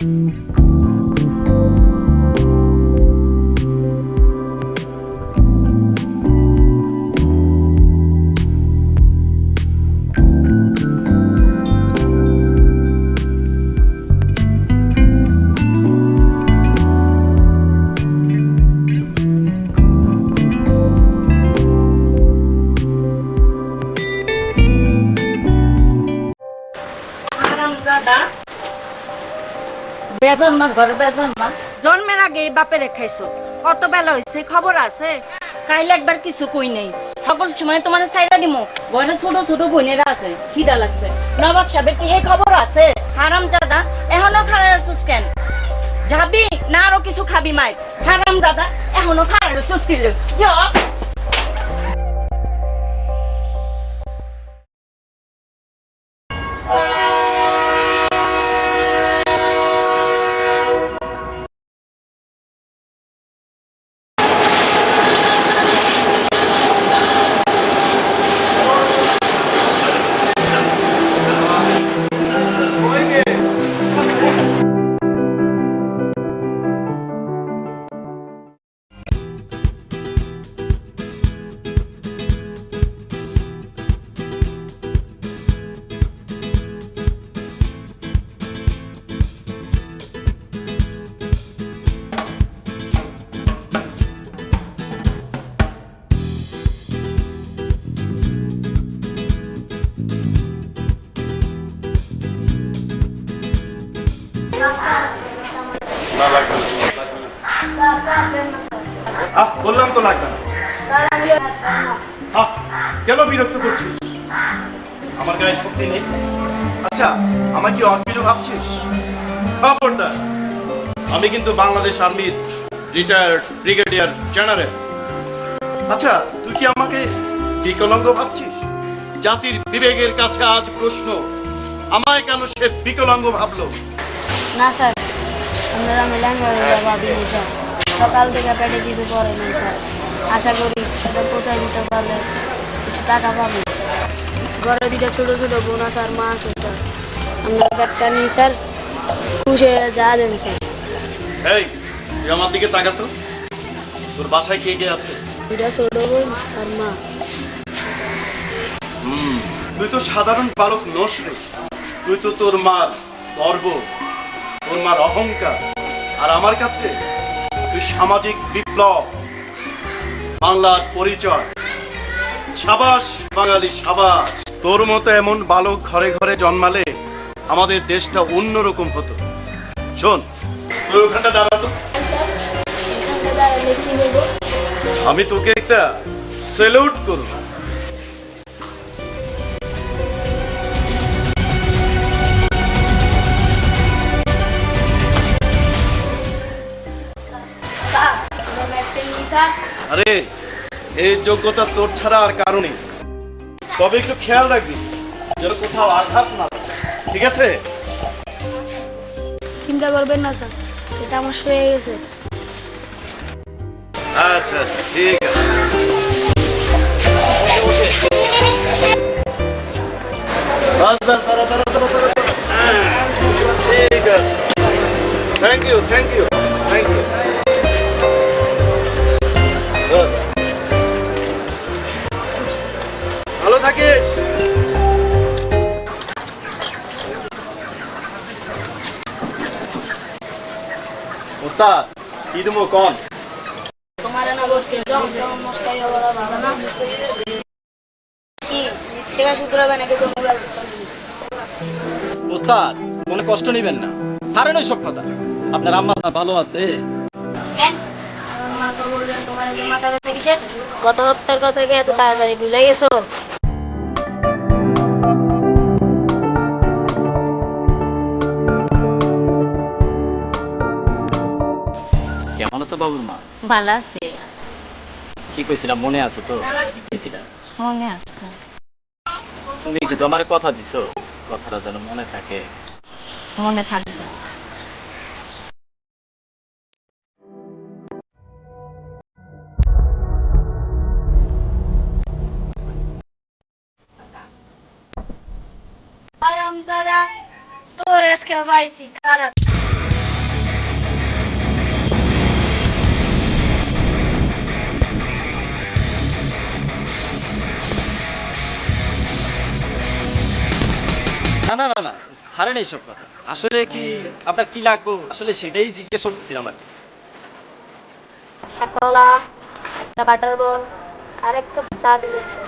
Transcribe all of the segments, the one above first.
Música বেতন মা জন্মের আগে এই বাপেরে কত বেলা হইছে, খবর আছে? কাইলে একবার কিছু কই নেই। সকল সময় তোমার সাইডা দিমু। ঘরে ছোট ছোট বোনেরা আছে, খিদা লাগছে। নবাব সাহেবের কি এই খবর আছে? হারাম জাদা, এখনও খাড়াই আছিস কেন? যাবি না আরও কিছু খাবি মাই? হারাম জাদা, এখনও খাড়াই আছিস কি বললাম তো লাগবে না। কেন বিরক্ত করছিস? আমার গায়ে শক্তি নেই। আচ্ছা আমার কি অদ্ভিত ভাবছিস? খবরদার আমি কিন্তু বাংলাদেশ আর্মির রিটায়ার্ড ব্রিগেডিয়ার জেনারেল আচ্ছা তুই কি আমাকে বিকলাঙ্গ ভাবছিস? জাতির বিবেকের কাছে আজ প্রশ্ন আমায় কেন সে বিকলাঙ্গ ভাবলো? না স্যার আমরা মিলাঙ্গা ভাবিনি স্যার। সকাল থেকে পেটে কিছু পরে নাই স্যার। আশা করি সেটা কোথায় দিতে পারলে কিছু টাকা পাবে। ঘরে দুটো ছোট ছোট বোন আছে আর মা আছে স্যার। আমরা ব্যাগটা নিই স্যার। খুশি হয়ে যা দেন স্যার। এই তুই আমার দিকে তাকাতো। তোর বাসায় কে কে আছে? দুটা ছোট বোন আর মা। হুম তুই তো সাধারণ বালক নস রে। তুই তো তোর মার গর্ব তোর মার অহংকার। আর আমার কাছে সামাজিক বিপ্লব। বাংলার পরিচয়। সাবাস, বাঙালি সাবাস। তোর মতো এমন বালক ঘরে ঘরে জন্মালে আমাদের দেশটা অন্যরকম হতো। শোন, তুই ওখানটা দাঁড়াতো আমি তোকে একটা সেলুট করব। স্যার আরে এই যোগ্যতা তোর ছাড়া আর কারণে তবে একটু খেয়াল রাখবি যেন কোথাও আঘাত না ঠিক আছে? চিন্তা করবেন না স্যার। এটা আমার হয়ে গেছে। আচ্ছা আচ্ছা ঠিক আছে। হ্যাঁ, ঠিক আছে। থ্যাংক ইউ থ্যাংক ইউ ওস্তাদ কি দেবো কন। তোমার না বলছি জম জম মস্কাই বলা ভালো না কি মিস্ত্রিকা নাকি কোনো ব্যবস্থা মনে কষ্ট নেবেন না। সারেন ওই সব কথা। আপনার আম্মা ভালো আছে? গত সপ্তাহের কথা কি এত তাড়াতাড়ি ভুলে গেছো? কেমন আছে বাবুর মা ভালো আছে। কি কইছিলাম মনে আছে তো? কইছিলাম মনে আছে। তুমি কিন্তু আমার কথা দিছো কথাটা যেন মনে থাকে। মনে থাকবে। তোর আজকে পাইছি খারাপ। না না না না, ছাড়েন এইসব কথা। আসলে কি আপনার কি লাগবো? আসলে সেটাই জিজ্ঞেস করছিলাম আর। একটা একটা বাটার বল আর চা দিলে।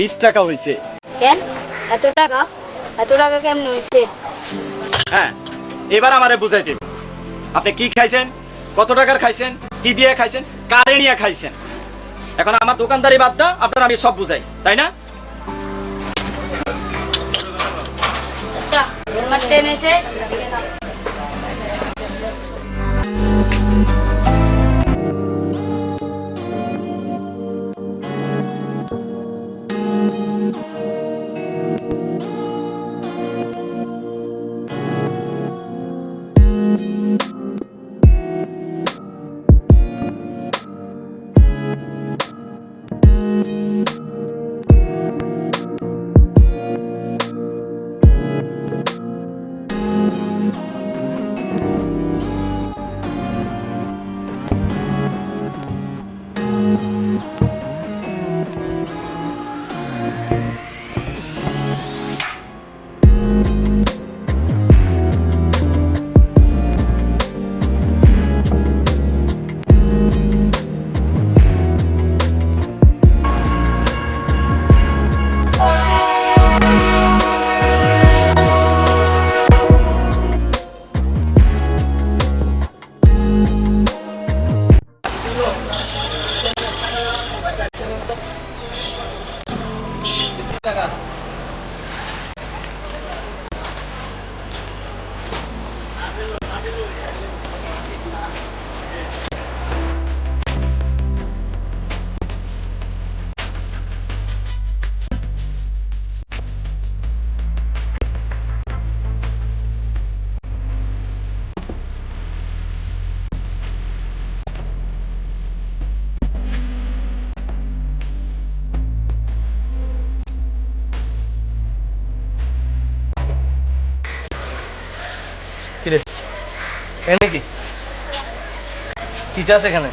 বিশ টাকা হয়েছে কেন? এত টাকা? এত টাকা কেমন হয়েছে হ্যাঁ এবার আমারে বুঝাই দিন। আপনি কি খাইছেন? কত টাকার খাইছেন? কি দিয়ে খাইছেন? কারে নিয়ে খাইছেন? এখন আমার দোকানদারি বাদ দাও আপনার আমি সব বুঝাই তাই না? আচ্ছা আমার ট্রেন এসে you. এনে কি কি চাস এখানে?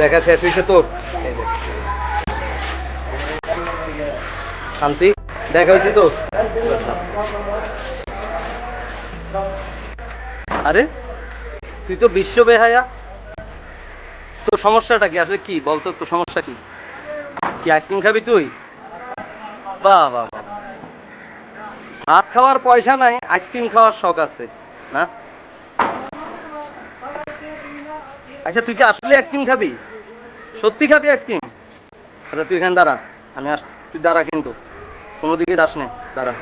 দেখা শেষ হয়েছে তোর। শান্তি দেখা হয়েছে তোর। আরে তুই তো বিশ্ব বেহায়া। তোর সমস্যাটা কি? আসলে কি? বলতো তোর সমস্যা কি? কি আইসক্রিম খাবি তুই? বাহ বাহ। ভাত খাওয়ার পয়সা নাই, আইসক্রিম খাওয়ার শখ আছে, না? আচ্ছা তুই কি আসলে আইসক্রিম খাবি? সত্যি খাবি আইসক্রিম? আচ্ছা তুই এখানে দাঁড়া, আমি আস তুই দাঁড়া কিন্তু। কোনো দিকে যাস না, দাঁড়া।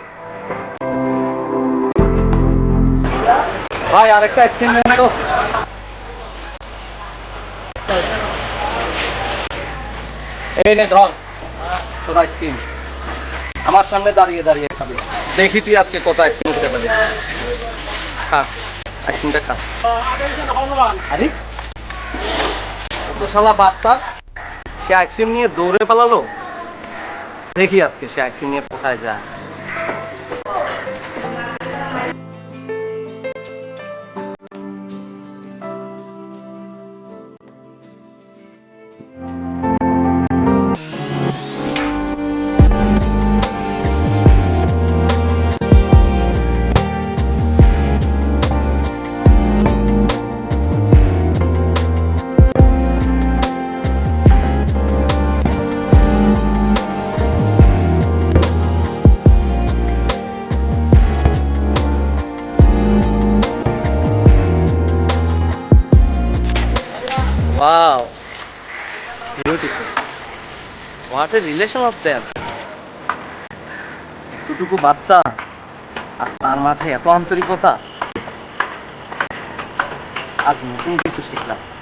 ভাই, আরেকটা আইসক্রিম নেন এই নে, ধর। তোর আইসক্রিম আমার সামনে দাঁড়িয়ে দাঁড়িয়ে খাবি। দেখি তুই আজকে কত আইসক্রিম খেতে পারবি। খা আইসক্রিমটা খা। আরে তো শালা বাচ্চা। সে আইসক্রিম নিয়ে দৌড়ে পালালো? দেখি আজকে সে আইসক্রিম নিয়ে কোথায় যায়। What relation of there. এতটুকু বাচ্চা আর তার মাঝে এত আন্তরিকতা, আজ নতুন কিছু শিখলাম